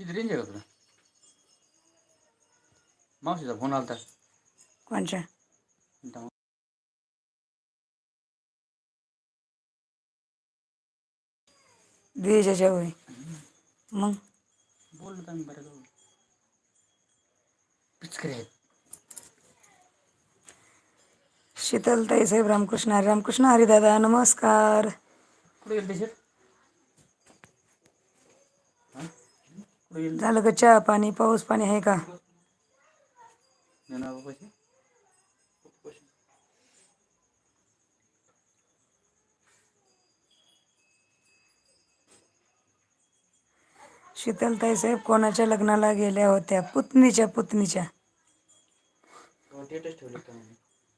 का तुला? मावशीचा फोन आलता. कोणच्या? द्विजाच्या होय. मग? बोललो तर आम्ही बऱ्याच वेळा. पिचकरी आहेत. शीतलताई साहेब रामकृष्ण हरी रामकृष्ण हरी दादा नमस्कार. कुठे गेलं शर्ट झालं का चहा पाणी पाऊस पाणी आहे का? शीतलताई साहेब कोणाच्या लग्नाला गेल्या होत्या? पुतणीच्या पुतणीच्या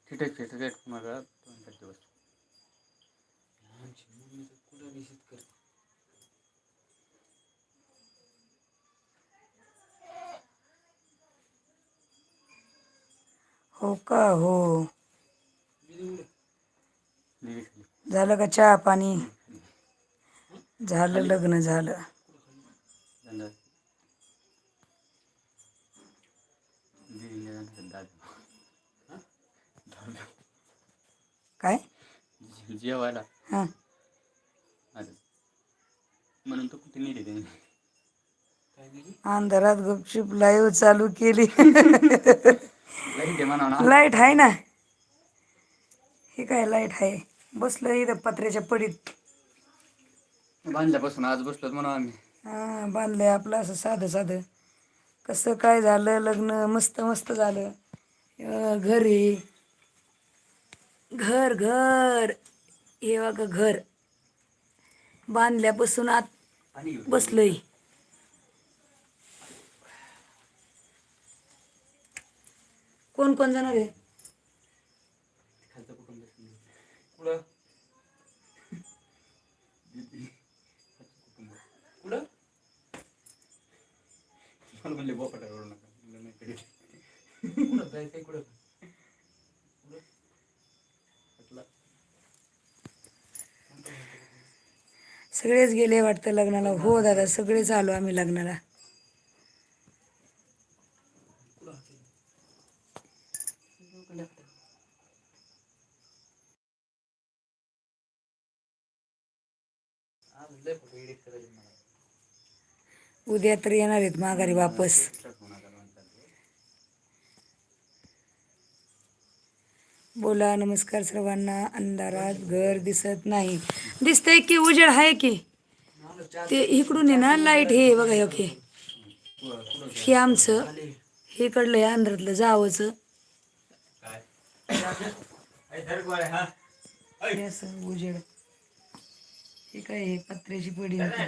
ठीक आहे ठीक आहे मला दोन चार दिवस हो का? हो. झालं का चहा पाणी? झालं लग्न झालं. काय? जेवायला. हां. म्हणून तो कुठे नेले अंधारात गुपचूप लाईव्ह चालू केली. लाइट आहे ना. हे काय लाइट आहे? बसलं इथं पत्र्याच्या पडीत. बांधल्यापासून आज बसलो म्हणून आम्ही. हा बांधलंय आपलं असं साधं साधं. कसं काय झालं? लग्न मस्त मस्त झालं. अं, घरी. घर घर. हे बघा घर. बांधल्यापासून आत बसलोय कोण कोण जाणार आहे खालचं कुटुंब कुठं कुठं मला म्हणले बोपाटा रडू नका म्हणलं नाही कधी कुठं जायचंय कुठं? कुठं? म्हटलं सगळेच गेले वाटतं लग्नाला. हो दादा सगळेच आलो आम्ही लग्नाला आज लय फोटो एडिट करायचे मला उद्या तर येणार आहेत माघारी वापस. बोला नमस्कार सर्वांना. अंधारात घर दिसत नाही. दिसतंय की उजेड आहे की? ते इकडून आहे ना लाइट हे बघा ओके. हे आमचं. हे कडलं हे अंधारातलं जावचं. उजेड. हे काय हे पत्र्याची पडी होती.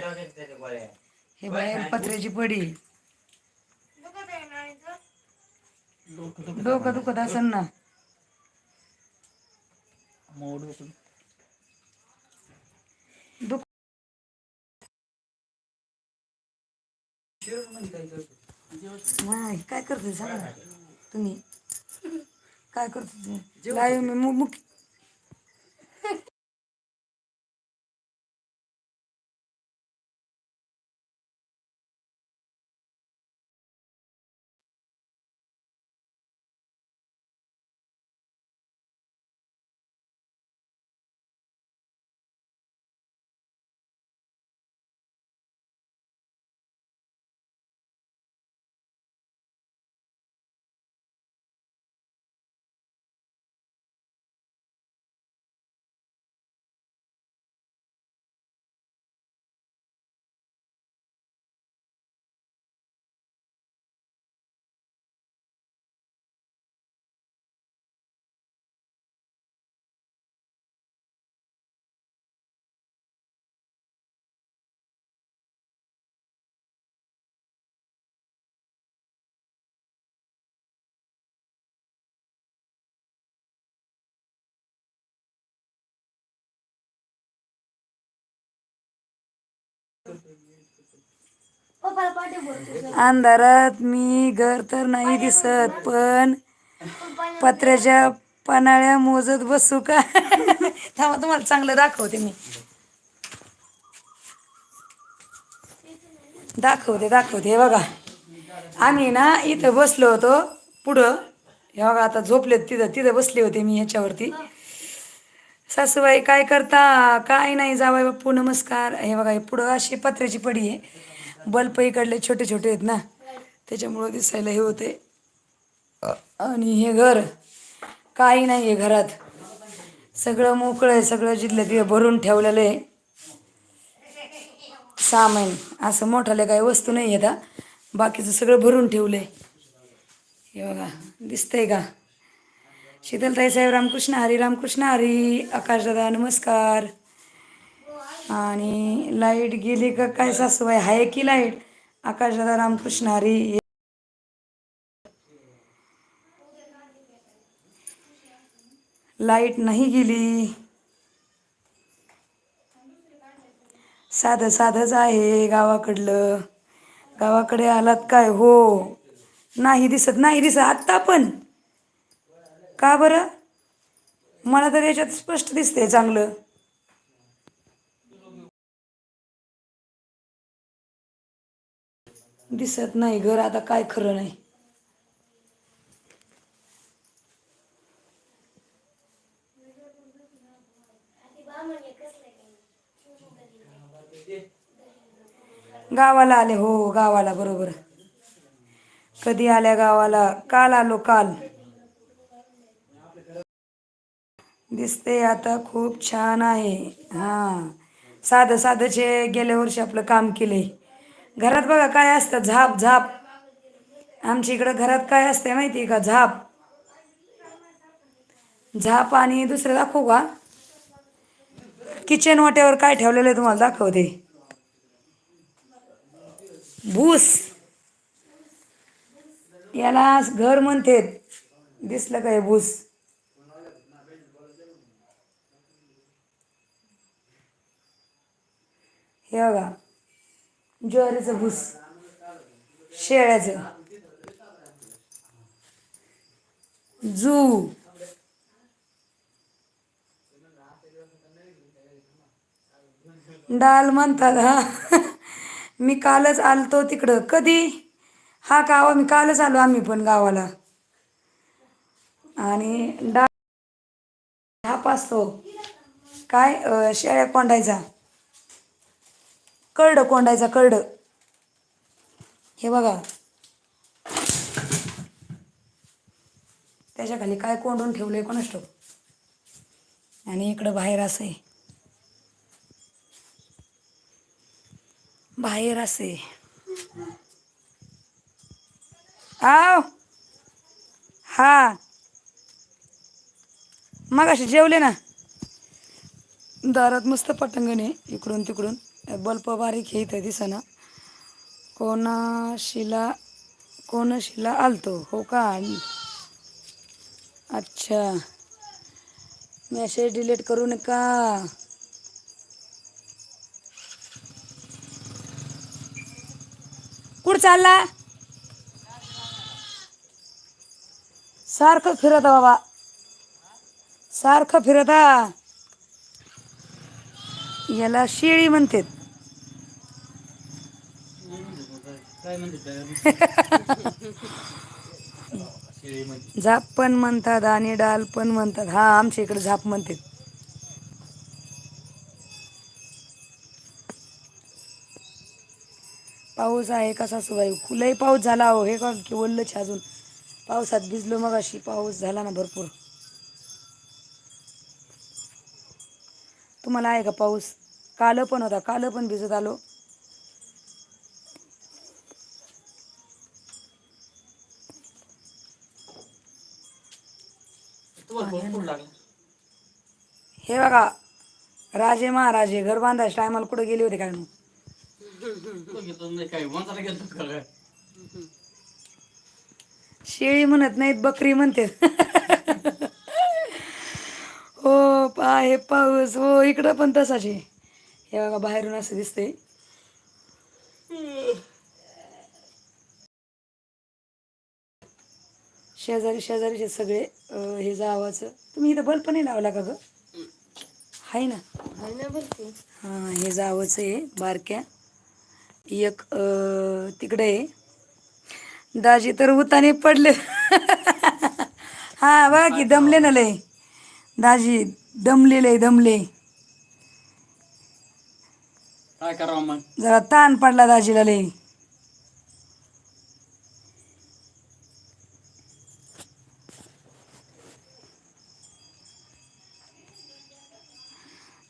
हे बाहेर पत्र्याची पडी. डोकं दुखत असेल ना दुख नाही काय करते सांगा. तुम्ही काय करतो लाईव्ह मी मु- अंधारात मी घर तर नाही दिसत पण पत्र्याच्या पनाळ्या मोजत बसू का? थांबा तुम्हाला चांगलं दाखवते मी. दाखवते दाखवते. हे बघा. आम्ही ना इथं बसलो होतो पुढं. हे बघा आता झोपलेत तिथं. तिथं बसले होते मी ह्याच्यावरती सासूबाई काय करता? काय नाही जावाय बाप्पू नमस्कार. हे बघा हे पुढं अशी पत्र्याची पडी आहे. बल्ब इकडले छोटे छोटे आहेत ना त्याच्यामुळं दिसायला हे होते आणि हे घर काही नाही आहे घरात. सगळं मोकळं आहे सगळं जिथलं ते भरून ठेवलेलं आहे. सामान असं मोठाले काही वस्तू नाही आहेत बाकीचं सगळं भरून ठेवलं आहे हे बघा दिसतंय का? शीतलताई साहेब रामकृष्ण हरी रामकृष्ण हरी आकाशदादा नमस्कार. आणि लाइट गेली का काय सासूबाई? आहे की लाइट? आकाशदादा रामकृष्ण हरी. लाइट नाही गेली. साधं साधंच आहे गावाकडलं. गावाकडे आलात काय? हो. नाही दिसत नाही दिसत. आत्ता पण. का बरं? मला तर याच्यात स्पष्ट दिसतंय चांगलं. दिसत नाही. घर आता काय खरं नाही. गावाला आले. हो गावाला. बरोबर. कधी आल्या गावाला? काल आलो काल. दिसते आता खूप छान आहे. हां. साधं साधंचे गेल्या वर्षी आपलं काम केले घरात बघा काय असतं झाप झाप. आमच्या इकडं घरात काय असते माहिती आहे का? झाप. झाप आणि दुसरं दाखवू का? किचन वाट्यावर काय ठेवलेलं आहे तुम्हाला दाखवते. भूस. याला घर म्हणते दिसलं काय भूस? हे बघा. ज्वारीचं भूस. शेळ्याचं. जू. डाल म्हणतात हा. मी कालच आलतो तिकडं. कधी? हा गावा मी कालच आलो आम्ही पण गावाला. आणि डाळ हा पासतो काय शेळ्या कोंडायचा? करड कोंडायचा करड. हे बघा. त्याच्याखाली काय कोंडून ठेवलंय कोणास आणि इकडं बाहेर असं आहे बाहेर असे आव! हा. मग असे जेवले ना. दारात मस्त पटंगण आहे इकडून तिकडून बल्ब बारीक हे इथं दिसना. कोणाशिला कोणाशिला आलतो? हो का? अच्छा. मेसेज डिलीट करू नका. कुठं चालला? सारखं फिरत बाबा. सारखं फिरता याला शेळी म्हणतात. झाप पण म्हणतात आणि डाल पण म्हणतात. हा आमच्या इकडे झाप म्हणतात. पाऊस आहे कसा सुबाई खुलाही पाऊस झाला हो हे का की ओललंच अजून? पावसात भिजलो मग अशी पाऊस झाला ना भरपूर. तुम्हाला आहे का पाऊस? काल पण होता. काल पण भिजत आलो तुम्हाला भरपूर लागला हे बघा राजे महाराजे घर बांधायच्या टायमाला कुठं गेले होते काय मग शेळी म्हणत नाहीत बकरी म्हणते. हो पा हे पाऊस. हो इकडं पण तसाच आहे. हे बघा बाहेरून असं दिसतंय. शेजारी शेजारीचे सगळे हे जावाचं. तुम्ही इथं बल्ब नाही लावला का ग? आहे ना? हां हे जावंच आहे बारक्या. एक तिकडे आहे. दाजी तर उताने पडले. हा बघा की दमले ना लय. दाजी दमलेले दमले. काय करावं मग? जरा ताण पडला दाजीला लय.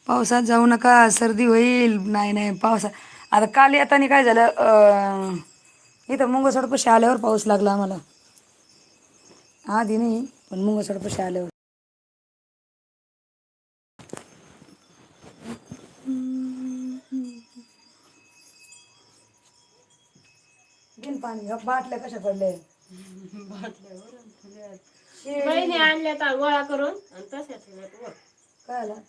पावसात जाऊ नका सर्दी होईल. नाही नाही पावसात आता काल येताना काय झालं इथं मुंगसडपशी आल्यावर पाऊस लागला आम्हाला. आधी नाही पण मुंगसडपशी आल्यावर. पाणी बाटल्या कशा पडल्या? बहिणी आणल्या गोळा करून आणि तशा ठेवल्यात वर. काय आला पाणी प्यायला राहिलं.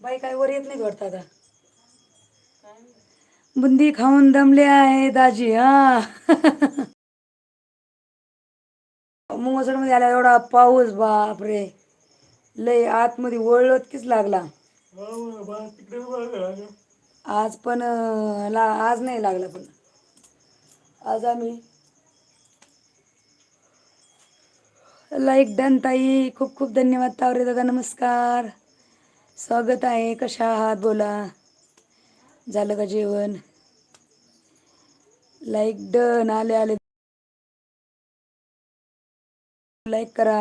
बाई काय वर येत नाही वाटतं आता. बुंदी खाऊन दमले आहे दाजी हा. मुंगसरमध्ये आला एवढा पाऊस बापरे. लय आतमध्ये वळतकीच लागला. आज पण ला आज नाही लागला पण. आज आम्ही लाईक डन ताई खूप खूप धन्यवाद तावरे दादा नमस्कार. स्वागत आहे कशा आहात बोला. झालं का जेवण? लाईक डन आले आले. लाईक करा.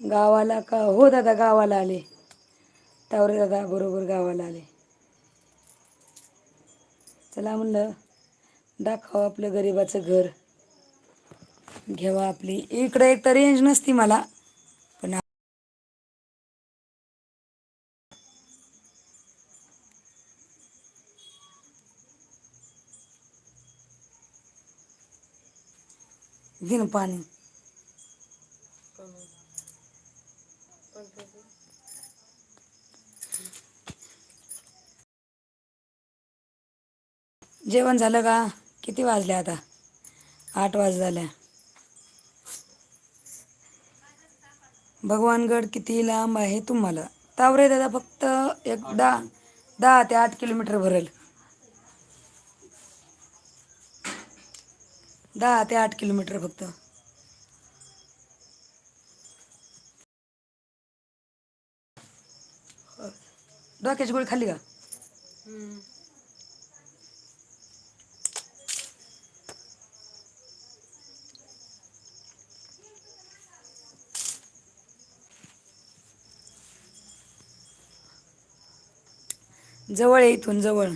गावाला का? हो दादा गावाला आले. तावरे दादा बरोबर गावाला आले. चला म्हणलं. दाखवा आपलं गरिबाचं घर. घ्यावा आपली. इकडं एक तर रेंज नसती मला. पण दिन पाणी. जेवण झालं का? किती वाजले आता? आठ वाज झाल्या भगवानगड किती लांब आहे तुम्हाला? तावरे दादा फक्त एक दहा दहा ते आठ किलोमीटर भरेल. दहा ते आठ किलोमीटर फक्त. डोक्याची गोळी खाल्ली का? जवळ आहे इथून जवळ.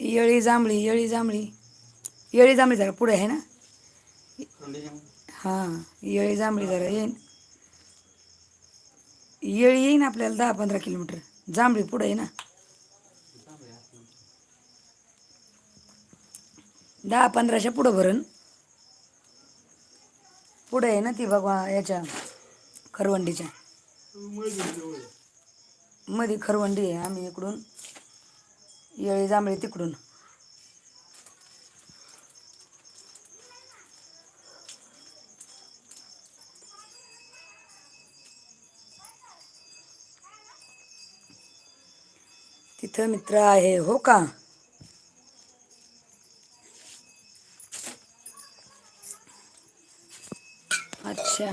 येळी जांभळी येळी जांभळी. येळी जांभळी जरा पुढे आहे ना? हां येळी जांभळी जरा येईन. येळी येईन आपल्याला दहा पंधरा किलोमीटर. जांभळी पुढे आहे ना? दहा पंधराशे पुढं भरण पुढे आहे ना ती भगवा याच्या? खरवंडीच्या. मध्ये खरवंडी आहे आम्ही इकडून. येळी जांभळी तिकडून. तिथं मित्र आहे हो का? अच्छा.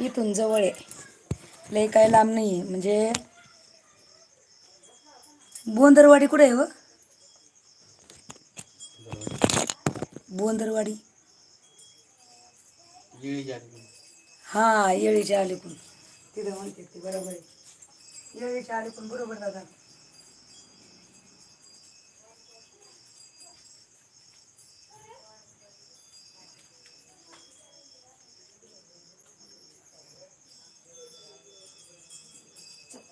इथून जवळ आहे. लय काय लांब नाही आहे म्हणजे बोंदरवाडी कुठे आहे हो? बोंदरवाडी? हा येळीच्या अलीकडून. तिथं म्हणते बरोबर आहे. येळीच्या अलीकडून बरोबर दादा.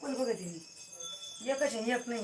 चप्पल बघत आहे एकच आहे एक नाही.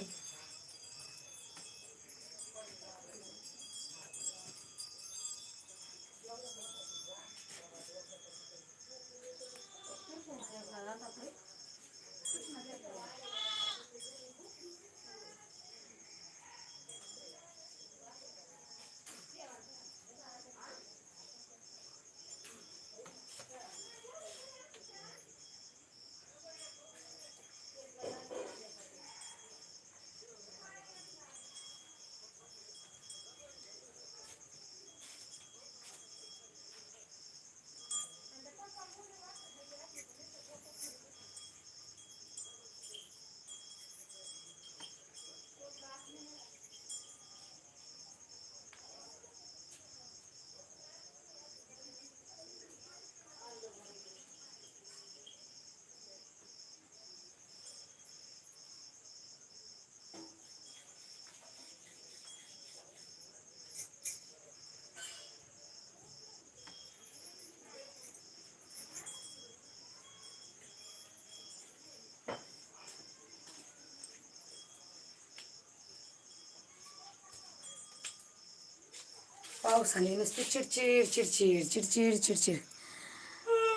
पावसाने नुसती चिडचिड चिडचिड चिडचिड चिडचिड.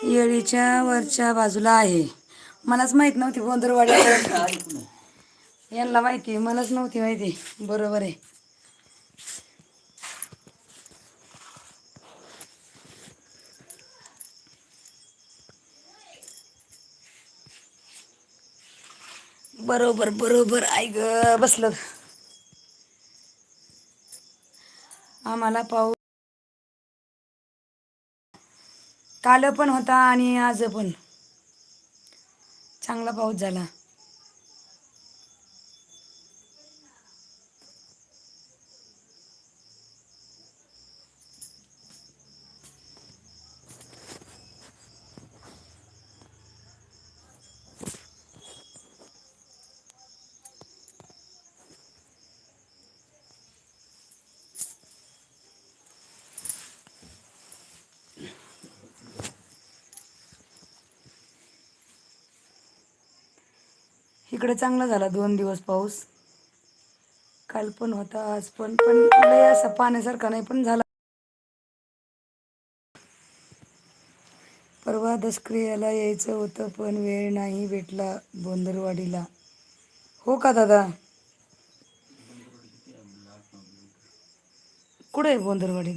येळीच्या वरच्या बाजूला आहे. मलाच माहीत नव्हती गोंधळवाडी यांना माहिती मलाच नव्हती माहिती. बरोबर आहे. बरोबर बरोबर. ऐक बसलं. आम्हाला पाऊस काल पण होता आणि आज पण. चांगला पाऊस झाला. इकडे चांगला झाला दोन दिवस पाऊस. काल पण होता आज पण. पण असा पाण्यासारखा नाही पण झाला. परवा दसक्रियाला यायचं होतं पण वेळ नाही भेटला बोंदरवाडीला हो का दादा? कुठे आहे बोंदरवाडी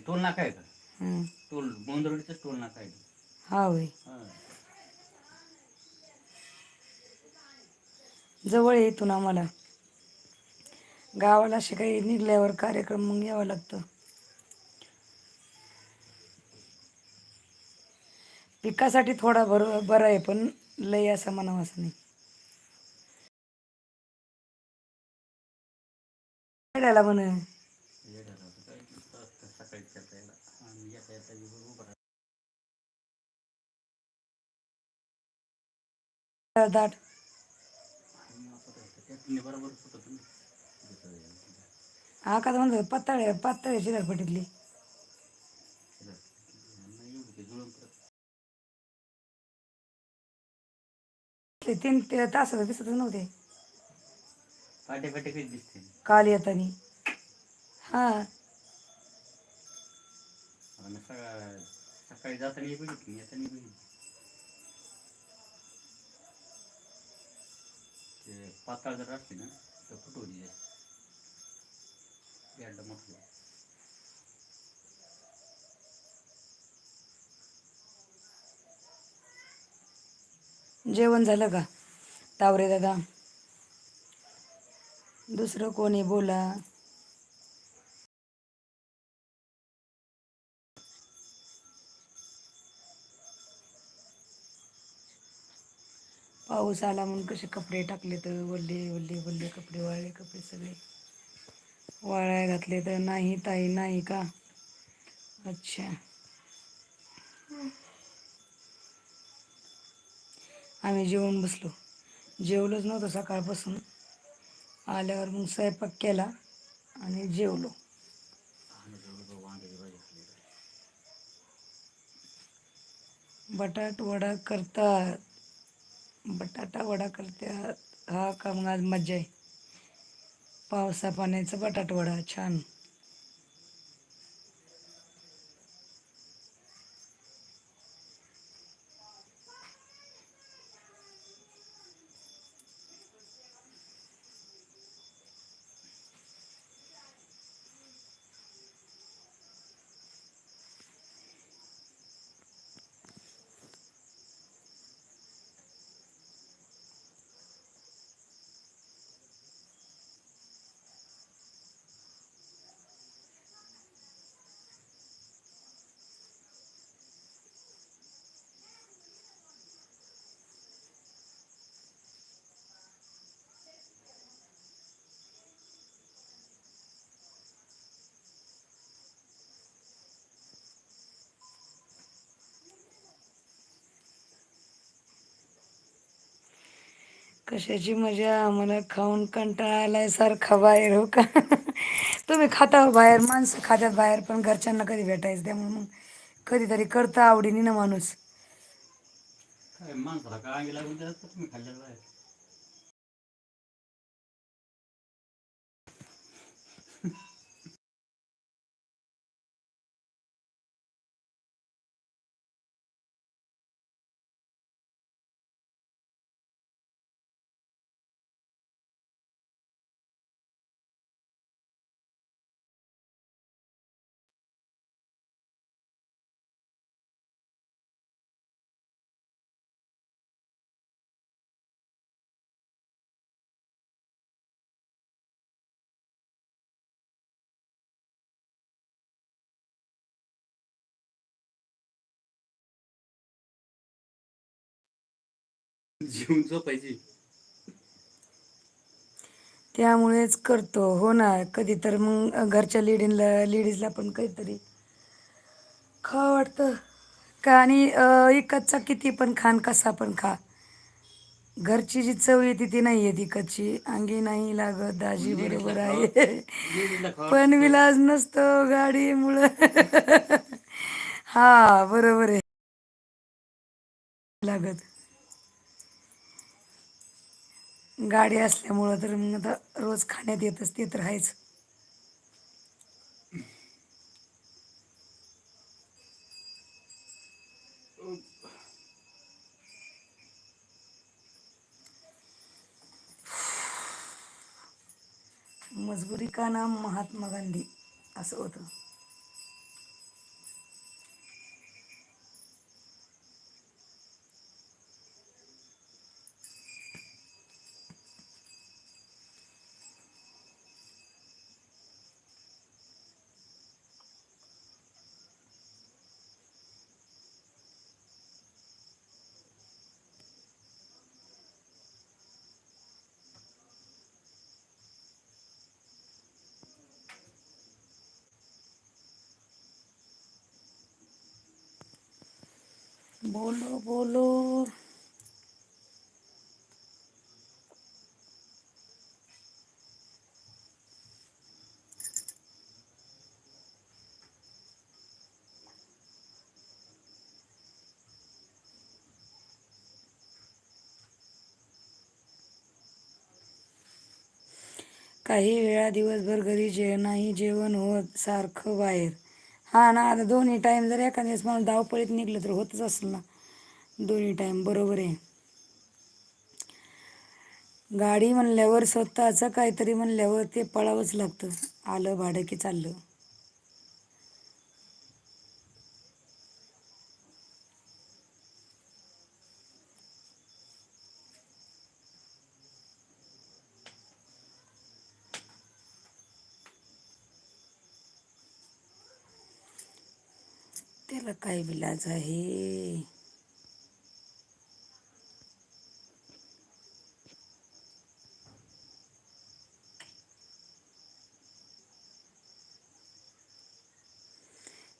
टोल नाका आहे का? हं. टोल बोंदरवाडीचं टोल नाका आहे. हा होय. जवळ आहे इथून आम्हाला. गावाला असे काही निघल्यावर कार्यक्रम मग यावं लागतं. पिकासाठी थोडा भर बरं आहे पण लय असं म्हणावं असं नाही. खेळायला म्हण. दाट. नाही एवढं ते जुळून पडत. ते तीन ते तास दिसतच नव्हते पाटे पाटे काही दिसते काल येतानी हा आणि सकाळ सकाळी जाताना ते पाताळ जर असते ना तर फुटवली जास्त याडलं म्हटलं जेवण झालं का? तावरे दादा दुसरं कोणी बोला? पाऊस आला म्हणून कसे कपडे टाकले तर वल्ले वल्ले वल्ले कपडे वाळले कपडे सगळे. वाळ्या घातले तर नाही ताई नाही का? अच्छा. आम्ही जेवून बसलो. जेवलोच नव्हतं सकाळपासून. आल्यावर मग स्वयंपाक केला आणि जेवलो. बटाट वडा करतात. बटाटा वडा करते. हा का मग आज मज्जा आहे. पावसा पाण्याचा बटाटवडा छान. कशाची मजा? आम्हाला खाऊन कंटाळा आलाय सारखा बाहेर हो का? तुम्ही खाता हो बाहेर माणसं खात्यात बाहेर पण घरच्यांना कधी भेटायचं त्यामुळे मग कधीतरी करता आवडीने ना माणूस. काय माणसाला काय लागून तुम्ही जीवन झोपायची. त्यामुळेच करतो. हो ना कधी तर मग घरच्या लेडीला लेडीजला पण काहीतरी खा वाटतं. का आणि इकतचा किती पण खान कसा पण खा. घरची जी चव येते ती नाही येत इकतची अंगी नाही लागत दाजी बरोबर आहे. लेडीजला पण विलाज नसतो गाडीमुळं. हा बरोबर आहे. लागत. गाडी असल्यामुळं तर मग आता रोज खाण्यात येतच ते तर आहेच. मजबुरी का नाम महात्मा गांधी असं होतं. बोलो बोलो। काही वेळा दिवसभर घरी जे नाही जेवण होत सारखं बाहेर. हा ना आता दोन्ही टाईम जर एखाद्या दिवस माणूस धावपळीत निघलं तर होतच असेल ना. दोन्ही टाईम बरोबर आहे. गाडी म्हणल्यावर स्वतःचं काहीतरी म्हणल्यावर ते पळावंच लागतं. आलं भाडं की चाललं. त्याला काय विलाज आहे?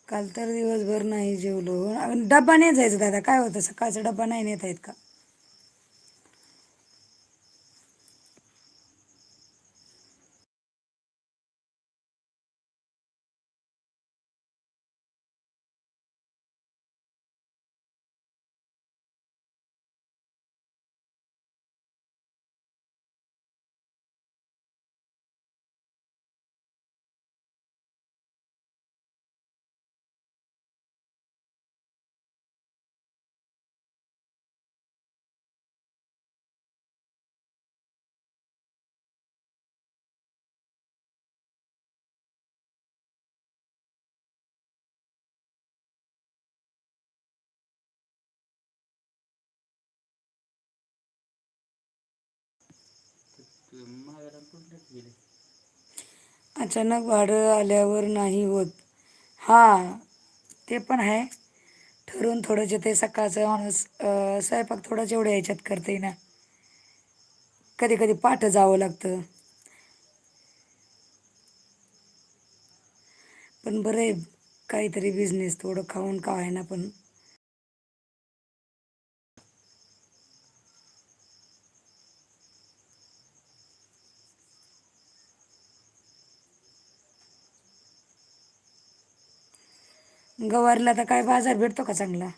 काल तर दिवसभर नाही जेवलो. अन डब्बा नाही जायचं दादा. काय होतं? सकाळचा डब्बा नाही नेता येत का? अचानक भाडं आल्यावर नाही होत. हा ते पण आहे. ठरवून थोडंच ते सकाळचं माणूस स्वयंपाक थोडाच एवढ्या ह्याच्यात करते ना. कधी कधी पाठ जावं लागतं. पण बरं आहे काहीतरी बिझनेस थोडं खाऊन का आहे ना पण. गवारला तर काय बाजार भेटतो का चांगला?